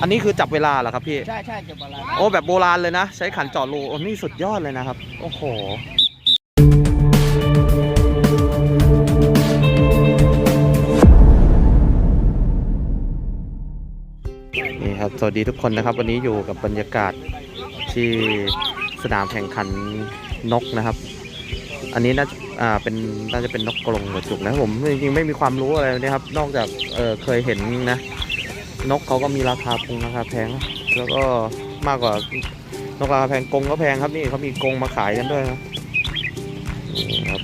อันนี้คือจับเวลาเหรอครับพี่ ใช่ใช่จะบาลานโอ้แบบโบราณเลยนะ ใช้ขันเจาะรูโอ้นี่สุดยอดเลยนะครับ โอ้โหนี่ครับสวัสดีทุกคนนะครับ วันนี้อยู่กับบรรยากาศที่สนามแข่งขันนกนะครับ อันนี้น่าอ่าเป็นน่าจะเป็นนกกรงหัวจุกนะผมจริงๆไม่มีความรู้อะไรนะครับ นอกจากเออเคยเห็นนะ นกเขาก็มีราคาปงราคาแพง แล้วก็มากกว่านกราคาแพงกงก็แพงครับนี่เขามีกงมาขายกันด้วยนะนี่ครับ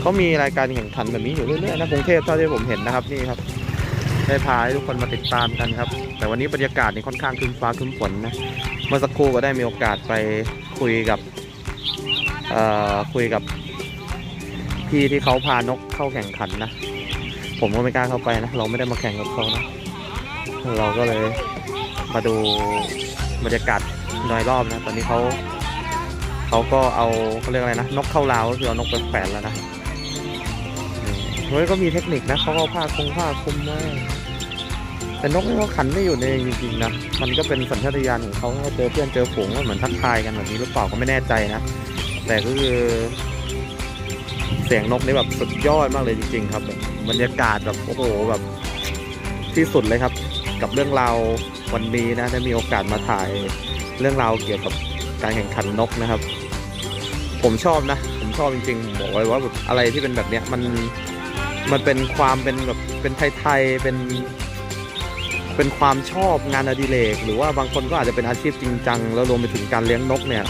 เขามีรายการแข่งขันแบบนี้อยู่เรื่อยๆนะกรุงเทพเท่าที่ผมเห็นนะครับนี่ครับได้พาให้ทุกคนมาติดตามกันครับ แต่วันนี้บรรยากาศนี่ค่อนข้างครึ้มฟ้าครึ้มฝนนะเมื่อสักครู่ก็ได้มีโอกาสไปคุยกับเอ่อคุยกับพี่ที่เขาพานกเข้าแข่งขันนะ ผมก็ไม่กล้าเข้าไปนะ เราไม่ได้มาแข่งกับเขานะ เราก็เลยมาดูบรรยากาศโดยรอบนะ ตอนนี้เขาเขาก็เอาเขาเรียกอะไรนะ นกเข้าราวก็คือเอานกไปแขวนแล้วนะเฮ้ยก็มีเทคนิคนะเขาเอาผ้าคงผ้าคลุมนะแต่นกนี่เขาขันไม่อยู่ในจริงๆนะ มันก็เป็นสัญชาตญาณของเขาเจอเพื่อนเจอฝูงก็เหมือนทักทายกันแบบนี้หรือเปล่าก็ไม่แน่ใจนะ แต่ก็คือ เสียงนกนี่แบบสุดยอดมากเลยจริง ๆ ครับบรรยากาศแบบโอ้โหแบบที่สุดเลยครับ กับเรื่องราววันนี้นะได้มีโอกาสมาถ่ายเรื่องราวเกี่ยวกับการแข่งขันนกนะครับ ผมชอบนะ ผมชอบจริงๆบอกไว้ว่าแบบอะไรที่เป็นแบบเนี้ยมันมันเป็นความเป็นแบบเป็นไทยๆเป็นเป็นความชอบงานอดิเรกหรือว่าบางคนก็อาจจะเป็นอาชีพจริงจังแล้วรวมไปถึงการเลี้ยงนกเนี่ย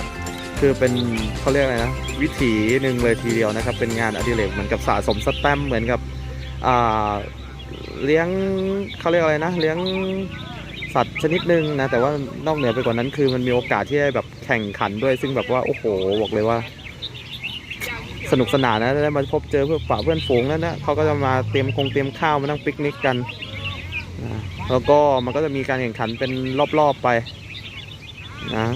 คือเป็นเขาเรียกอะไรนะวิถีหนึ่งเลยทีเดียวนะครับ เป็นงานอดิเรกเหมือนกับสะสมสแตมป์เหมือนกับอ่า เลี้ยงเขาเรียกอะไรนะ เลี้ยงสัตว์ชนิดหนึ่งนะ แต่ว่านอกเหนือไปกว่านั้นคือมันมีโอกาสที่ได้แบบแข่งขันด้วยซึ่งแบบว่าโอ้โหบอกเลยว่า สนุกสนานนะได้มาพบเจอเพื่อนฝ่าเพื่อนฝูงนั่นนะเขาก็จะมาเตรียมคงเตรียมข้าวมานั่งปิกนิกกันนะแล้วก็มันก็จะมีการแข่งขันเป็นรอบๆไปนะ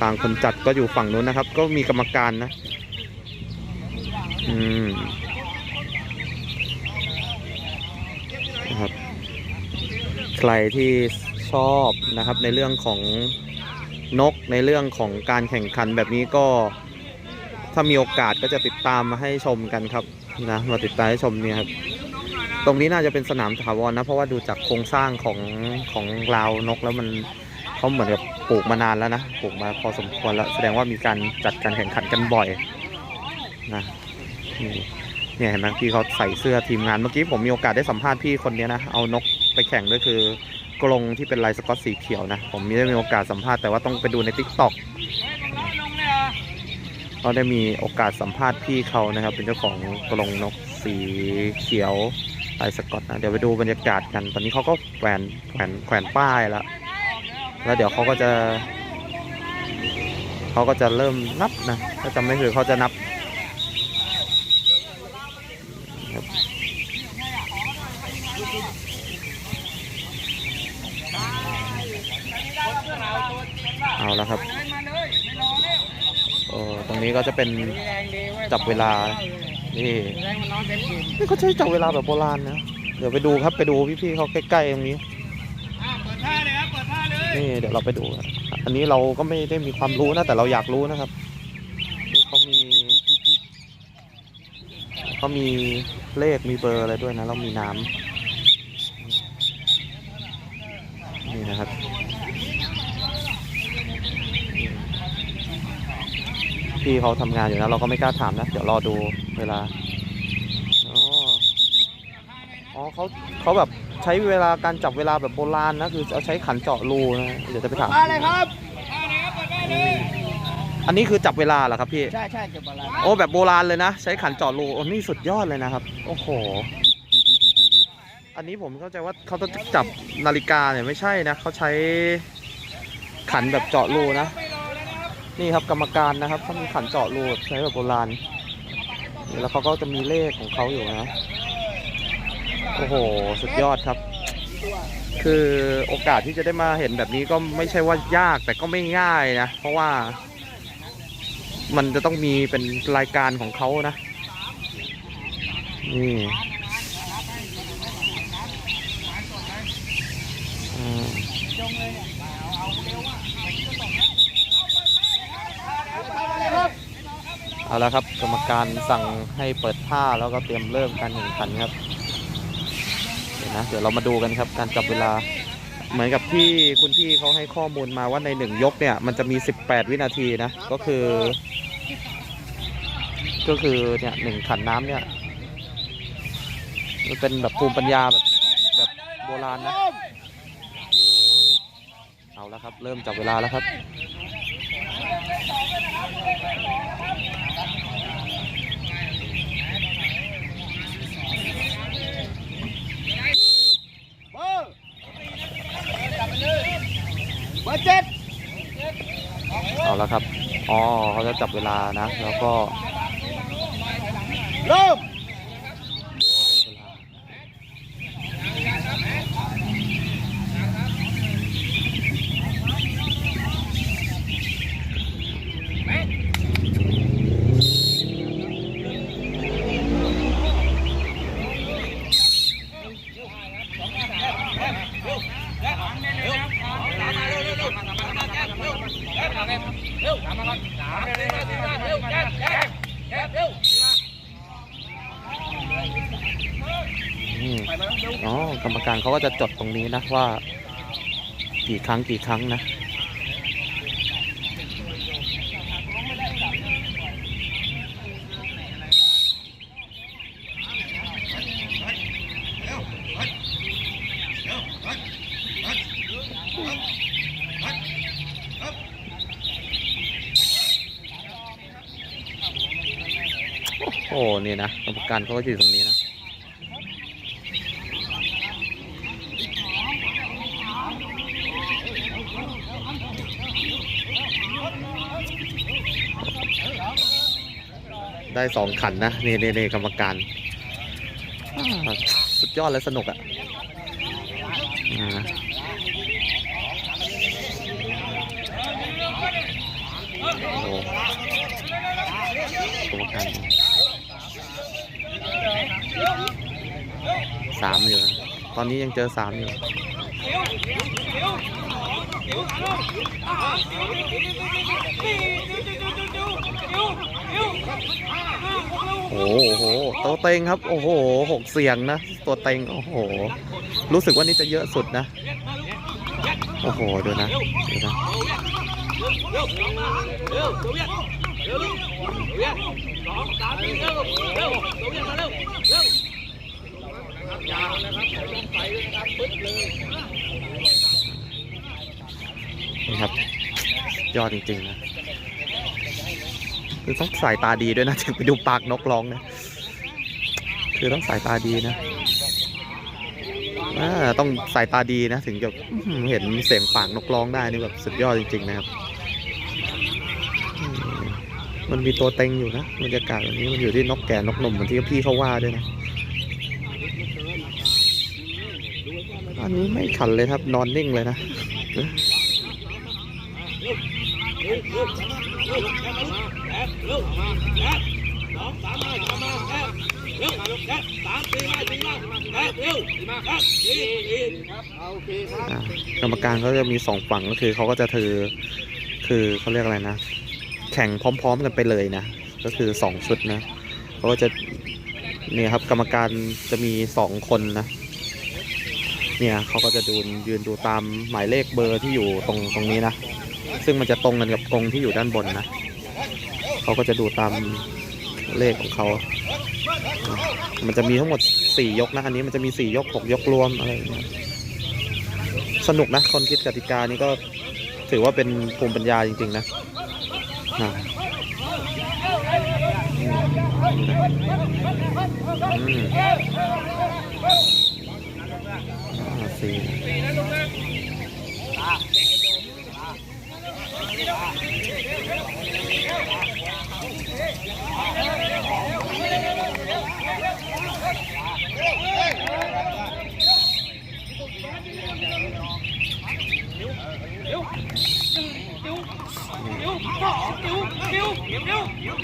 ทางคนจัดก็อยู่ฝั่งนู้นนะครับ ก็มีกรรมการนะ อืมนะครับ ใครที่ชอบนะครับในเรื่องของนกในเรื่องของการแข่งขันแบบนี้ก็ ถ้ามีโอกาสก็จะติดตามมาให้ชมกันครับนะมาติดตามให้ชมเนี่ยครับตรงนี้น่าจะเป็นสนามถาวรนะเพราะว่าดูจากโครงสร้างของของราวนกแล้วมันเขาเหมือนกับปลูกมานานแล้วนะปลูกมาพอสมควรแล้ว แสดงว่ามีการจัดการแข่งขันกันบ่อยนะนี่เนี่ยเห็นไหมพี่เขาใส่เสื้อทีมงานเมื่อกี้ผมมีโอกาสได้สัมภาษณ์พี่คนนี้นะเอานก ไปแข่งด้วยคือกรงที่เป็นลายสกอตสีเขียวนะ ผมม่ได้มีโอกาสสัมภาษณ์แต่ว่าต้องไปดูในทิกตอกเราได้มีโอกาสสัมภาษณ์พี่เขานะครับ เป็นเจ้าของกรงนกสีเขียวลายสกอตนะเดี๋ยวไปดูบรรยากาศกัน ตอนนี้เขาก็แขวนแขวนแขวนป้ายแล้วแล้วเดี๋ยวเขาก็จะ เขาก็จะเริ่มนับนะถ้าจำไม่ผิดเขาจะนับ แล้วครับโอ้ตรงนี้ก็จะเป็นจับเวลา นี่แรงมันนอนเป็นกินนี่เขาใช้จับเวลาแบบโบราณนะ เดี๋ยวไปดูครับไปดูพี่ๆเขาใกล้ๆตรงนี้อ่าเปิดผ้าเลยครับเปิดผ้าเลยนี่เดี๋ยวเราไปดูครับอันนี้เราก็ไม่ได้มีความรู้นะแต่เราอยากรู้นะครับนี่เขามีเขามีเลขมีเบอร์อะไรด้วยนะเรามีน้ำนี่นะครับ พี่เขาทำงานอยู่นะ เราก็ไม่กล้าถามนะ เดี๋ยวรอดูเวลา อ๋ออ๋อเขาเขาแบบใช้เวลาการจับเวลาแบบโบราณนะ คือเอาใช้ขันเจาะรูนะ เดี๋ยวจะไปถามผ้าเลยครับผ้าเลยครับเปิดผ้าเลยอันนี้คือจับเวลาเหรอครับพี่ ใช่ใช่จะบาลานโอ้แบบโบราณเลยนะ ใช้ขันเจาะรู โอ้นี่สุดยอดเลยนะครับ โอ้โห อันนี้ผมเข้าใจว่าเขาจะจับนาฬิกาเนี่ยไม่ใช่นะเขาใช้ขันแบบเจาะรูนะ นี่ครับกรรมการนะครับเขามีขันเจาะรูใช้แบบโบราณแล้วเขาก็จะมีเลขของเขาอยู่นะโอ้โห สุดยอดครับ คือโอกาสที่จะได้มาเห็นแบบนี้ก็ไม่ใช่ว่ายากแต่ก็ไม่ง่ายนะ เพราะว่า มันจะต้องมีเป็นรายการของเขานะ นี่อ่ เอาละครับกรรมการสั่งให้เปิดผ้าแล้วก็เตรียมเริ่มการแข่งขันครับเดี๋ยวนะเดี๋ยวเรามาดูกันครับการจับเวลาเหมือนกับที่คุณพี่เขาให้ข้อมูลมาว่าในหนึ่งยกเนี่ยมันจะมี 18 วินาทีนะก็คือ ก็คือเนี่ยหนึ่งขันน้ำเนี่ยมันเป็นแบบภูมิปัญญาแบบแบบโบราณนะเอาแล้วครับ เริ่มจับเวลาแล้วครับ เบอร์เบอร์เจ็ด เอา แล้วครับ อ๋อเขาจะจับเวลานะ แล้วก็ เริ่ม อ๋อกรรมการเขาก็จะจดตรงนี้นะว่า กี่ครั้งกี่ครั้งนะโอ้โหนี่นะกรรมการเขาก็อยู่ตรงนี้นะ ได้สองขันนะนี่นี่นี่กรรมการอ่าสุดยอดและสนุกอะ่ะอ่าโอ้โหกรรมการสามอยู่นะตอนนี้ยังเจอสามอยู่ โอ้โหตัวเต็งครับ โอ้โหหกเสียงนะ ตัวเต็ง โอ้โห รู้สึกว่านี่จะเยอะสุดนะ โอ้โห ดูนะดูนะนี่ครับ ยอดจริง ๆ นะ คือต้องสายตาดีด้วยนะถึงไปดูปากนกร้องนะคือต้องสายตาดีนะต้องสายตาดีนะถึงจะเห็นเสียงปากนกร้องได้นี่แบบสุดยอดจริง ๆ นะครับมมันมีตัวเต็งอยู่นะบรรยากาศแบบนี้มันอยู่ที่นกแก่นกหนุ่มเหมือนที่พี่เขาว่าด้วยนะอันนี้ไม่ขันเลยครับ นอนนิ่งเลยนะ โอเคครับอ่ากรรมการเขาจะมีสองฝั่งก็คือเขาก็จะถือคือเขาเรียกอะไรนะ แข่งพร้อม ๆ กันไปเลยนะ ก็คือสองชุดนะเขาก็จะเนี่ยครับกรรมการจะมีสองคนนะเนี่ยเขาก็จะดูยืนดูตามหมายเลขเบอร์ที่อยู่ตรงตรงนี้นะ ซึ่งมันจะตรงกันกับกรงที่อยู่ด้านบนนะ เขาก็จะดูตามเลขของเขา มันจะมีทั้งหมดสี่ยกนะ อันนี้มันจะมีสี่ยกหกยกรวมอะไรอย่างเงี้ย สนุกนะ คนคิดกติกานี่ก็ถือว่าเป็นภูมิปัญญาจริง ๆ นะ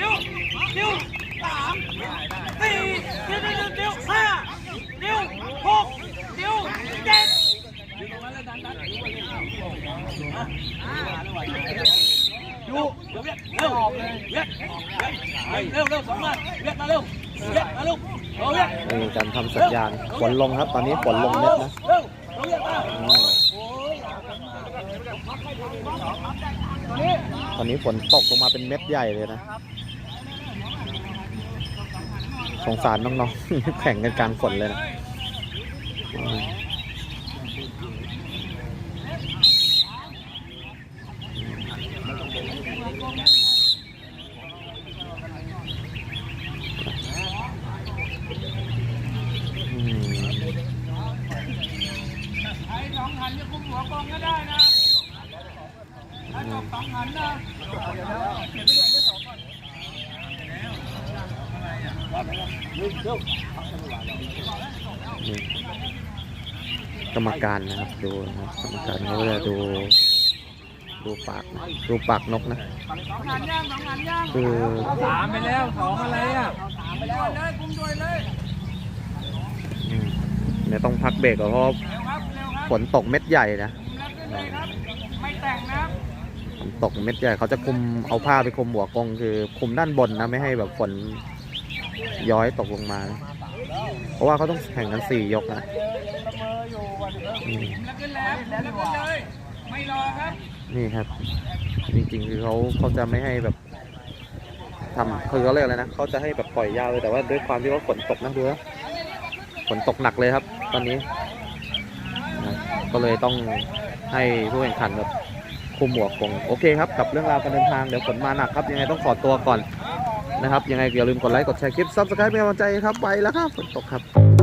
นิ้วนิ้วสามสี่นิ้วนิ้วนิ้วห้านิ้วหกนิ้วเจ็ดยูดี๋เรียกเร็เรียเร็วเร็วสองมาเรียมาเร็วเรียมาลูกเรียกมีการทำสัญญาณฝนลงครับ ตอนนี้ฝนลงเม็ดนะตอนนี้ฝนตกลงมาเป็นเม็ดใหญ่เลยนะ สงสารน้องๆแข่งกันกลางฝนเลยนะ รมการนะครับดูนะครับกรรมการเขาจะดูดูปากนะดูปากนกนะคือสามไปแล้วสองอะไรอะอืมเนี่ยต้องพักเบรกก่อนเพราะฝนตกเม็ดใหญ่นะฝนตกเม็ดใหญ่เขาจะคุมเอาผ้าไปคุมหัวกรงคือคุมด้านบนนะไม่ให้แบบฝนย้อยตกลงมานะเพราะว่าเขาต้องแข่งกันสี่ยกนะ อืมไม่รอครับ นี่ครับ จริงๆคือเขาเขาจะไม่ให้แบบทำคือเขาเรียกอะไรนะเขาจะให้แบบปล่อยยาวเลยแต่ว่าด้วยความที่ว่าฝนตกนะดูนะฝนตกหนักเลยครับ ตอนนี้ ก็เลยต้องให้ผู้แข่งขันแบบคุมหัวกงโอเคครับกับเรื่องราวการเดินทางเดี๋ยวฝนมาหนักครับ ยังไงต้องขอตัวก่อนนะครับ ยังไงอย่าลืมกดไลค์กดแชร์คลิปซับสไครป์เป็นกำลังใจครับไปแล้วครับฝนตกครับ